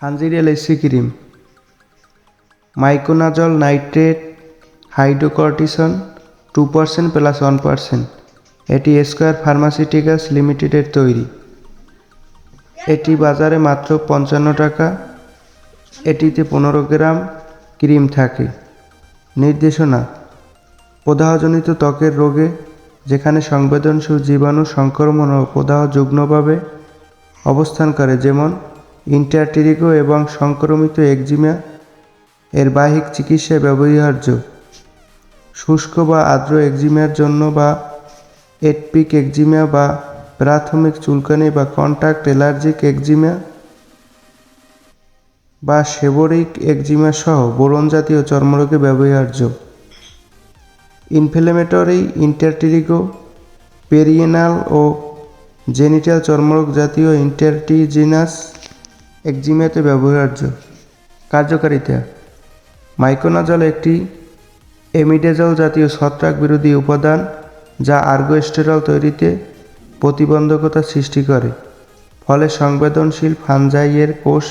ফানজিরিয়াল AC cream miconazole nitrate hydrocortisone two percent plus one percent এটি Square pharmaceuticals লিমিটেডের তৈরি এটি বাজারে মাত্র পঞ্চান্ন টাকা, এটিতে পনেরো গ্রাম ক্রিম থাকে। নির্দেশনা প্রদাহজনিত ত্বকের রোগে, যেখানে সংবেদনশীল জীবাণু সংক্রমণ ও প্রদাহ যুগ্মভাবে অবস্থান করে, যেমন ইন্টারটিরিগো এবং সংক্রমিত একজিমা এর বাহিক চিকিৎসায় ব্যবহার্য। শুষ্ক বা আর্দ্র একজিমার জন্য বা এটপিক একজিমা বা প্রাথমিক চুলকানি বা কন্ট্যাক্ট অ্যালার্জিক একজিমা বা সেবরিক একজিমা সহ বোরন জাতীয় চর্মরোগে ব্যবহার্য। ইনফ্লেমেটরি, ইন্টারটিরিগো, পেরিয়েনাল ও জেনিটাল চর্মরোগ জাতীয় ইন্টারটিজিনাস একজিমাতে ব্যবহার্য। কার্যকারিতা। মাইকোনাজল একটি এমিডেজল জাতীয় ছত্রাক বিরোধী উপাদান যা আর্গোস্টেরল তৈরিতে প্রতিবন্ধকতা সৃষ্টি করে। ফলে সংবেদনশীল ফানজাইয়ের কোষ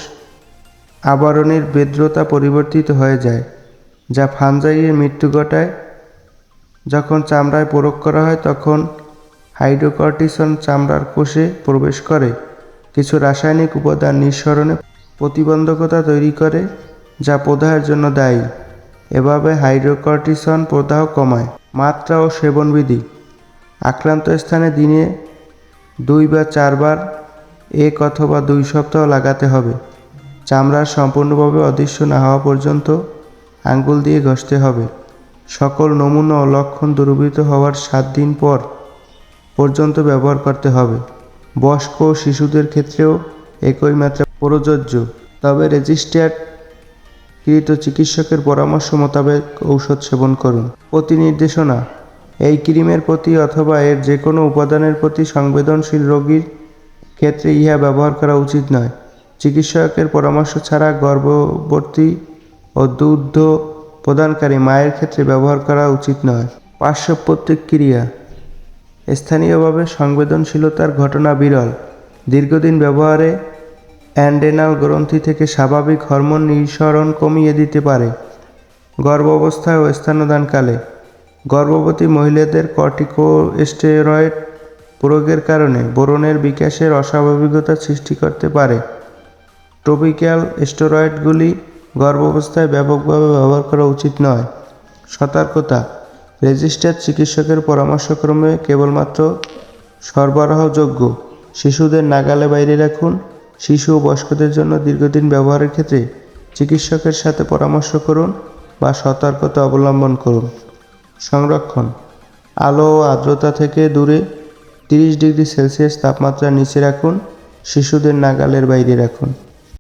আবরণের বেদ্রতা পরিবর্তিত হয়ে যায়, যা ফানজাইয়ের মৃত্যু ঘটায়। যখন চামড়ায় প্রয়োগ করা হয়, তখন হাইড্রোকর্টিসন চামড়ার কোষে প্রবেশ করে। কিছু রাসায়নিক উপাদান নিঃসরণে প্রতিবন্ধকতা তৈরি করে, যা প্রদাহের জন্য দায়ী। এভাবে হাইড্রোকর্টিসন প্রদাহ কমায়। মাত্রা ও সেবনবিধি। আক্রান্ত স্থানে দিনে দুই বা চারবার, এক অথবা দুই সপ্তাহ লাগাতে হবে। চামড়ার সম্পূর্ণভাবে অদৃশ্য না হওয়া পর্যন্ত আঙ্গুল দিয়ে ঘষতে হবে। সকল নমুনা ও লক্ষণ দূরীভূত হওয়ার সাত দিন পর পর্যন্ত ব্যবহার করতে হবে। বয়স্ক শিশুদের ক্ষেত্রেও একই মাত্রা প্রযোজ্য। তবে রেজিস্টার্ড কৃত চিকিৎসকের পরামর্শ মোতাবেক ঔষধ সেবন করুন। প্রতি নির্দেশনা এই ক্রিমের প্রতি অথবা এর যে কোনো উপাদানের প্রতি সংবেদনশীল রোগীর ক্ষেত্রে ইহা ব্যবহার করা উচিত নয়। চিকিৎসকের পরামর্শ ছাড়া গর্ভবতী ও দুগ্ধ প্রদানকারী মায়ের ক্ষেত্রে ব্যবহার করা উচিত নয়। পার্শ্ব প্রতিক্রিয়া স্থানীয়ভাবে সংবেদনশীলতার ঘটনা বিরল। দীর্ঘদিন ব্যবহারে অ্যান্ডেনাল গ্রন্থি থেকে স্বাভাবিক হরমোন নিঃসরণ কমিয়ে দিতে পারে। গর্ভাবস্থায় ও স্তন্যদানকালে গর্ভবতী মহিলাদের কর্টিকোস্টেরয়েড প্রয়োগের কারণে বোরনের বিকাশের অস্বাভাবিকতা সৃষ্টি করতে পারে। টপিক্যাল স্টেরয়েডগুলি গর্ভাবস্থায় ব্যাপকভাবে ব্যবহার করা উচিত নয়। সতর্কতা রেজিস্টার্ড চিকিৎসকের পরামর্শক্রমে কেবলমাত্র সরবরাহযোগ্য শিশুদের নাগালে বাইরে রাখুন। শিশু ও বয়স্কদের জন্য দীর্ঘদিন ব্যবহারের ক্ষেত্রে চিকিৎসকের সাথে পরামর্শ করুন বা সতর্কতা অবলম্বন করুন। সংরক্ষণ। আলো ও আর্দ্রতা থেকে দূরে তিরিশ ডিগ্রি সেলসিয়াস তাপমাত্রা নিচে রাখুন। শিশুদের নাগালের বাইরে রাখুন।